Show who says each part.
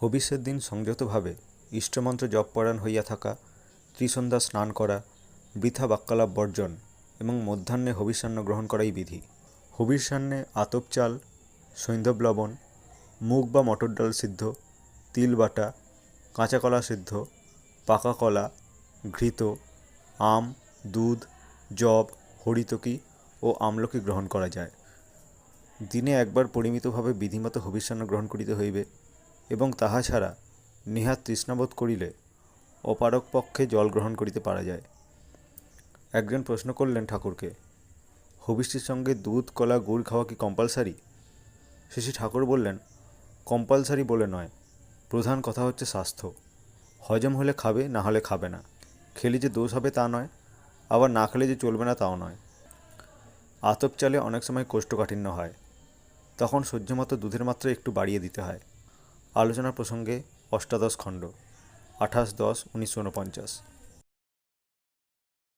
Speaker 1: হবিষ্যের দিন সংযতভাবে ইষ্টমন্ত্র জপপরায়ণ হইয়া থাকা, ত্রিসন্ধ্যা স্নান করা, বৃথা বাক্যালাপ বর্জন এবং মধ্যাহ্নে হবিষ্যান্ন গ্রহণ করাই বিধি। হবিষ্যান্নে আতপ চাল, সৈন্ধব লবণ, মুগ বা মটর ডাল সিদ্ধ, তিল বাটা, কাঁচা কলা সিদ্ধ, পাকা কলা, ঘৃত, আম, দুধ, যব, হরিতকি ও আমলকি গ্রহণ করা যায়। দিনে একবার পরিমিতভাবে বিধিমত হবিষ্যান্ন গ্রহণ করিতে হইবে। এবং তাহা ছাড়া নেহাত তৃষ্ণাবোধ করিলে অপারক পক্ষে জল গ্রহণ করিতে পারা যায়। একজন প্রশ্ন করলেন ঠাকুরকে হবিষ্টির সঙ্গে দুধ, কলা, গুড় খাওয়া কি কম্পালসারি শেষে ঠাকুর বললেন কম্পালসারি বলে নয়, প্রধান কথা হচ্ছে স্বাস্থ্য। হজম হলে খাবে, না হলে খাবে না। খেলে যে দোষ হবে তা নয়, আবার না খেলে যে চলবে না তাও নয়। আতপ চালে অনেক সময় কোষ্ঠকাঠিন্য হয়। তখন সহ্যমতো দুধের মাত্রা একটু বাড়িয়ে দিতে হয়। আলোচনা প্রসঙ্গে অষ্টাদশ খণ্ড আঠাশ দশ উনিশশো উনপঞ্চাশ